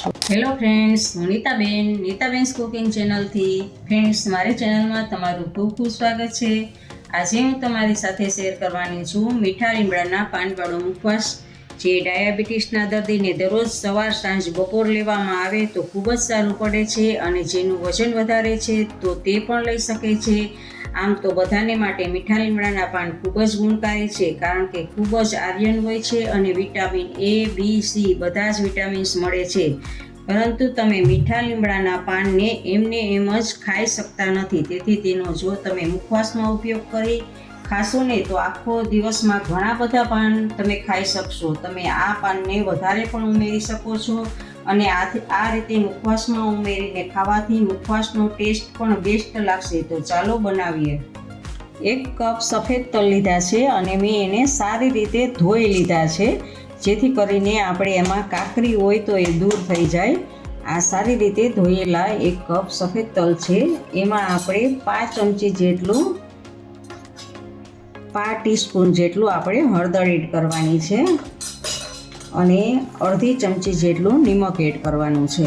Hello friends હું Nitaben. Nitaben's cooking ચેનલથી friends મારી ચેનલમાં તમારું ખૂબ ખૂબ સ્વાગત છે. આજે હું તમારી સાથે શેર કરવાની છું મીઠા લીમડાના પાનવાળો મુખવાસ. જે ડાયાબિટીસના દર્દીને દરરોજ સવાર સાંજ બપોર લેવામાં આવે તો ખૂબ જ સારું પડે છે અને જેનું વજન વધારે છે તો તે પણ લઈ શકે છે. આમ તો બધાને માટે મીઠા લીમડાના પાન ખૂબ જ ગુણકારી છે, કારણ કે ખૂબ જ આર્યન હોય છે અને વિટામિન એ બી સી બધા જ વિટામિન્સ મળે છે. પરંતુ તમે મીઠા લીમડાના પાનને એમને એમ જ ખાઈ શકતા નથી. તેથી તેનો જો તમે મુખવાસમાં ઉપયોગ કરી ખાશો ને તો આખો દિવસમાં ઘણા બધા પાન તમે ખાઈ શકશો. તમે આ પાનને વધારે પણ ઉમેરી શકો છો. અને આ આ રીતે મુખવાસમાં ઉમેરીને ખાવાથી મુખવાસનો ટેસ્ટ પણ બેસ્ટ લાગશે. તો ચાલો બનાવીએ. એક કપ સફેદ તલ લીધા છે અને મેં એને સારી રીતે ધોઈ લીધા છે. જેથી કરીને આપણે એમાં કાકરી હોય તો એ દૂર થઈ જાય. આ સારી રીતે ધોયેલા એક કપ સફેદ તલ છે. એમાં આપણે પાંચ ચમચી જેટલું પાંચ ટીસ્પૂન જેટલું આપણે હળદર એડ કરવાની છે. અને અડધી ચમચી જેટલું નિમક એડ કરવાનું છે.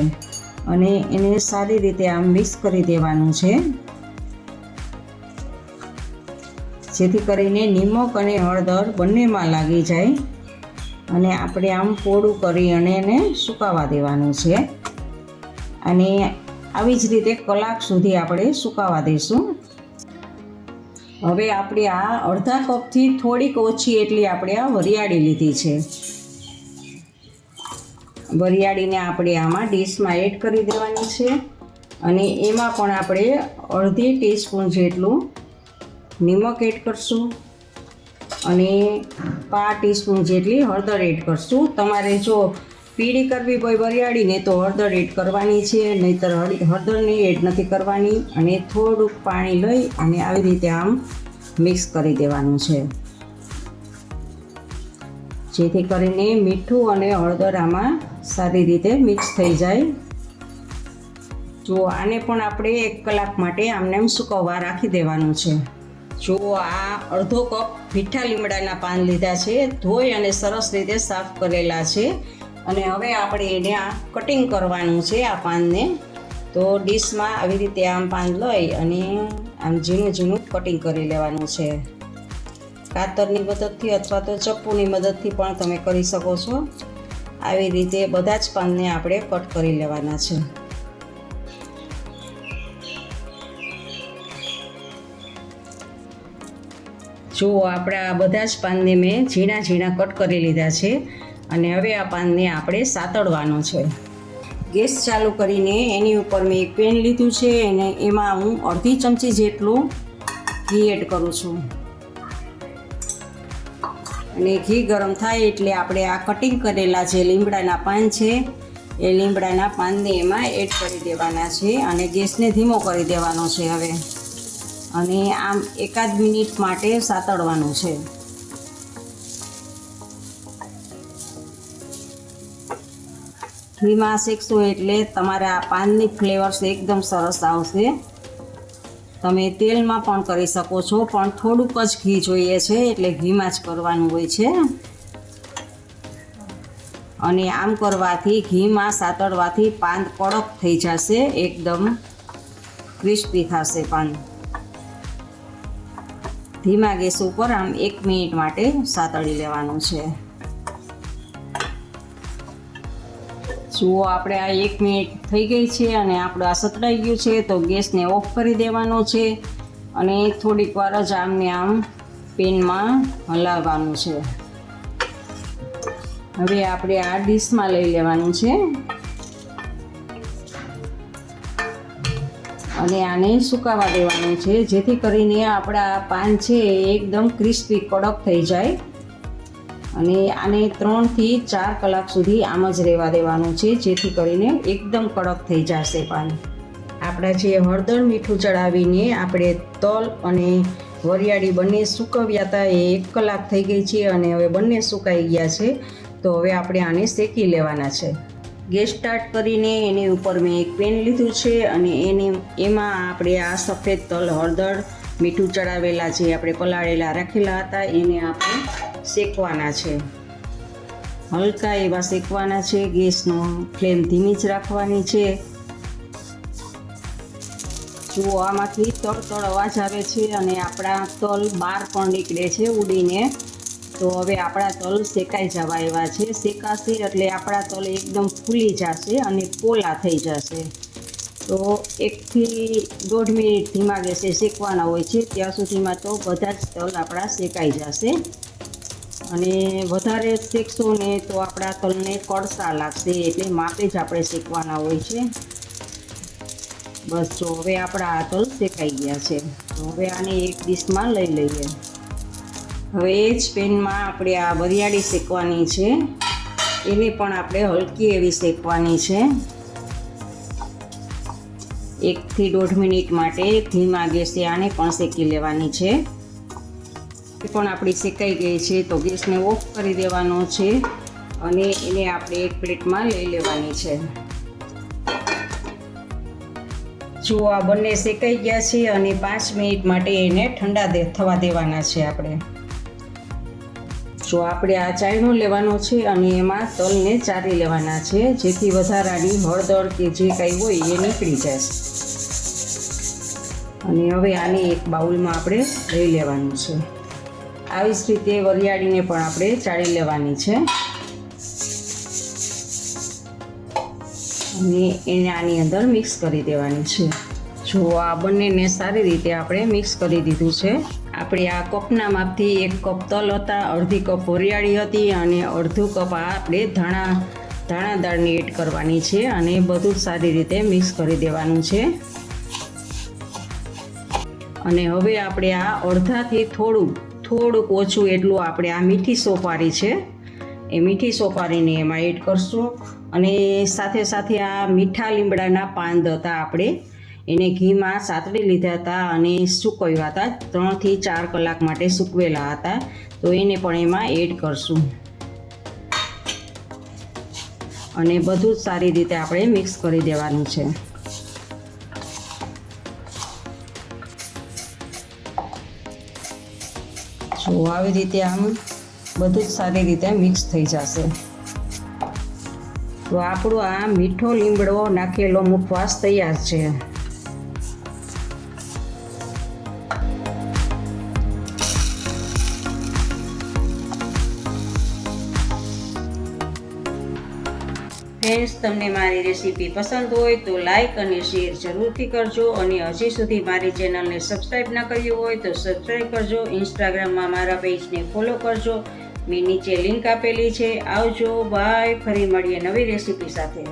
અને એને સારી રીતે આમ મિક્સ કરી દેવાનું છે. જેથી કરીને નિમક અને હળદર બંનેમાં લાગી જાય. અને આપણે આમ પોળું કરી અને એને સુકાવા દેવાનું છે. અને આવી જ રીતે કલાક સુધી આપણે સુકાવા દઈશું હવે આપણે આ અડધા કપથી થોડીક ઓછી એટલી આપણે આ વરિયાળી લીધી છે. વરિયાળીને આપણે આમાં ડીશમાં એડ કરી દેવાની છે. અને એમાં પણ આપણે અડધી ટીસ્પૂન જેટલું નિમક એડ કરશું. અને પાંચ ટીસ્પૂન જેટલી હળદર એડ કરશું. તમારે જો પીળી કરવી હોય વરિયાળીને તો હળદર એડ કરવાની છે, નહીંતર હળદરની એડ નથી કરવાની. અને થોડુંક પાણી લઈ અને આવી રીતે આમ મિક્સ કરી દેવાનું છે. જેથી કરીને મીઠું અને હળદર આમાં સારી રીતે મિક્સ થઈ જાય. જો આને પણ આપણે એક કલાક માટે આમને સુકવવા રાખી દેવાનું છે. જો આ અડધો કપ મીઠા લીમડાના પાન લીધા છે, ધોઈ અને સરસ રીતે સાફ કરેલા છે. અને હવે આપણે એને આ કટિંગ કરવાનું છે આ પાનને. તો ડીશમાં આવી રીતે આમ પાન લઈ અને આમ ઝીણું ઝીણું કટિંગ કરી લેવાનું છે. કાતરની મદદથી અથવા તો ચપ્પુની મદદથી પણ તમે કરી શકો છો. આવી રીતે બધા જ પાનને આપણે કટ કરી લેવાના છે. જો આપણા બધા જ પાનને મેં ઝીણા ઝીણા કટ કરી લીધા છે અને હવે આ પાનને આપણે સાતળવાનો છે. ગેસ ચાલુ કરીને એની ઉપર મેં એક પેન લીધું છે અને એમાં હું અડધી ચમચી જેટલું ઘી એડ કરું છું. અને ઘી ગરમ થાય એટલે આપણે આ કટિંગ કરેલા જે લીમડાના પાન છે, એ લીમડાના પાનને એમાં એડ કરી દેવાના છે અને ગેસને ધીમો કરી દેવાનો છે હવે. અને આમ એકાદ મિનિટ માટે સાતળવાનું છે. ઘીમાં શેકશો એટલે તમારા પાનની ફ્લેવર્સ એકદમ સરસ આવશે. તમે તેલમાં પણ કરી શકો છો, પણ થોડુંક જ ઘી જોઈએ છે, એટલે ઘીમાં જ કરવાનું હોય છે. અને આમ કરવાથી ઘીમાં સાતળવાથી પાન કડક થઈ જશે, એકદમ ક્રિસ્પી થશે પાન ધીમા ગેસ ઉપર આમ એક મિનિટ માટે સાતળી લેવાનું છે. જુઓ, આપણે આ એક મિનિટ થઈ ગઈ છે અને આપણું આ સતળાઈ ગયું છે, તો ગેસને ઓફ કરી દેવાનો છે અને થોડીક વાર જ આમને આમ પેનમાં હલાવવાનું છે. હવે આપણે આ ડીશમાં લઈ લેવાનું છે. અને આને સુકાવા દેવાનું છે, જેથી કરીને આપણા પાન છે એકદમ ક્રિસ્પી, કડક થઈ જાય. અને આને ત્રણથી ચાર કલાક સુધી આમ જ રહેવા દેવાનું છે, જેથી કરીને એકદમ કડક થઈ જશે પાણી આપણા જે હળદર મીઠું ચડાવીને આપણે તલ અને વરિયાળી બંને સૂકવ્યા હતા એ એક કલાક થઈ ગઈ છે અને હવે બંને સુકાઈ ગયા છે, તો હવે આપણે આને શેકી લેવાના છે. ગેસ સ્ટાર્ટ કરીને એની ઉપર મેં એક પેન લીધું છે અને એને, એમાં આપણે આ સફેદ તલ, હળદર મીઠું ચડાવેલા જે આપણે પલાળેલા રાખેલા હતા, એને આપણે શેકવાના છે. હલકા એવા શેકવાના છે, ગેસનો ફ્લેમ ધીમી જ રાખવાની છે. જુઓ, આમાંથી તળ તળ અવાજ આવે છે અને આપણા તલ બહાર પણ નીકળે છે ઉડીને. તો હવે આપણા તલ શેકાઈ જવા એવા છે. શેકાશે એટલે આપણા તલ એકદમ ફૂલી જશે અને પોલા થઈ જશે. તો એકથી દોઢ મિનિટ ધીમા ગેસે શેકવાના હોય છે. ત્યાં સુધીમાં તો બધા જ તલ આપણા શેકાઈ જશે. અને વધારે શેકશો ને તો આપણા તલને કડસા લાગશે એટલે માપે જ આપણે શેકવાના હોય છે. બસ જો હવે આપણા આ તલ શેકાઈ ગયા છે. હવે આને એક ડીશમાં લઈ લઈએ. હવે એ જ પેનમાં આપણે આ વરિયાળી શેકવાની છે. એને પણ આપણે હલકી એવી શેકવાની છે. એકથી દોઢ મિનિટ માટે ધીમા ગેસે આને પણ શેકી લેવાની છે. એ પણ આપણી શેકાઈ ગઈ છે તો ગેસને ઓફ કરી દેવાનો છે અને એને આપણે એક પ્લેટમાં લઈ લેવાની છે. જો આ બંને શેકાઈ ગયા છે અને પાંચ મિનિટ માટે એને ઠંડા થવા દેવાના છે આપણે. જો આપણે આ ચાયણો લેવાનો છે અને એમાં તલને ચારી લેવાના છે, જેથી વધારાની હળદર કે જે કાંઈ હોય એ નીકળી જાય. અને હવે આને એક બાઉલમાં આપણે લઈ લેવાનું છે. આવી જ રીતે વરિયાળીને પણ આપણે ચાળી લેવાની છે. અને એને આની અંદર મિક્સ કરી દેવાની છે. જો આ બંનેને સારી રીતે આપણે મિક્સ કરી દીધું છે. આપણે આ કપના માપથી એક કપ તલ હતા, અડધી કપ વરિયાળી હતી અને અડધું કપ આ આપણે ધાણા ધાણા દાળની એડ કરવાની છે અને બધું સારી રીતે મિક્સ કરી દેવાનું છે. અને હવે આપણે આ અડધાથી થોડું, થોડુંક ઓછું એટલું આપણે આ મીઠી સોપારી છે, એ મીઠી સોપારીને એમાં એડ કરશું. અને સાથે સાથે આ મીઠા લીમડાના પાન હતા આપણે એને ઘીમાં સાતડી લીધા હતા અને સૂકવ્યા હતા. ત્રણથી ચાર કલાક માટે સૂકવેલા હતા. તો એને પણ એમાં એડ કરશું. અને બધું જ સારી રીતે આપણે મિક્સ કરી દેવાનું છે. જો આવી રીતે આમ બધું જ સારી રીતે મિક્સ થઈ જશે. તો આપણો આ મીઠો લીમડો નાખેલો મુખવાસ તૈયાર છે. ફ્રેન્ડ્સ તમને મારી રેસીપી પસંદ હોય તો લાઇક અને શેર જરૂરથી કરજો અને હજી સુધી મારી ચેનલને સબસ્ક્રાઈબ ના કર્યું હોય તો સબસ્ક્રાઈબ કરજો. ઇન્સ્ટાગ્રામમાં મારા પેજને ફોલો કરજો. મેં નીચે લિંક આપેલી છે. આવજો. બાય ફરી મળીએ નવી રેસીપી સાથે.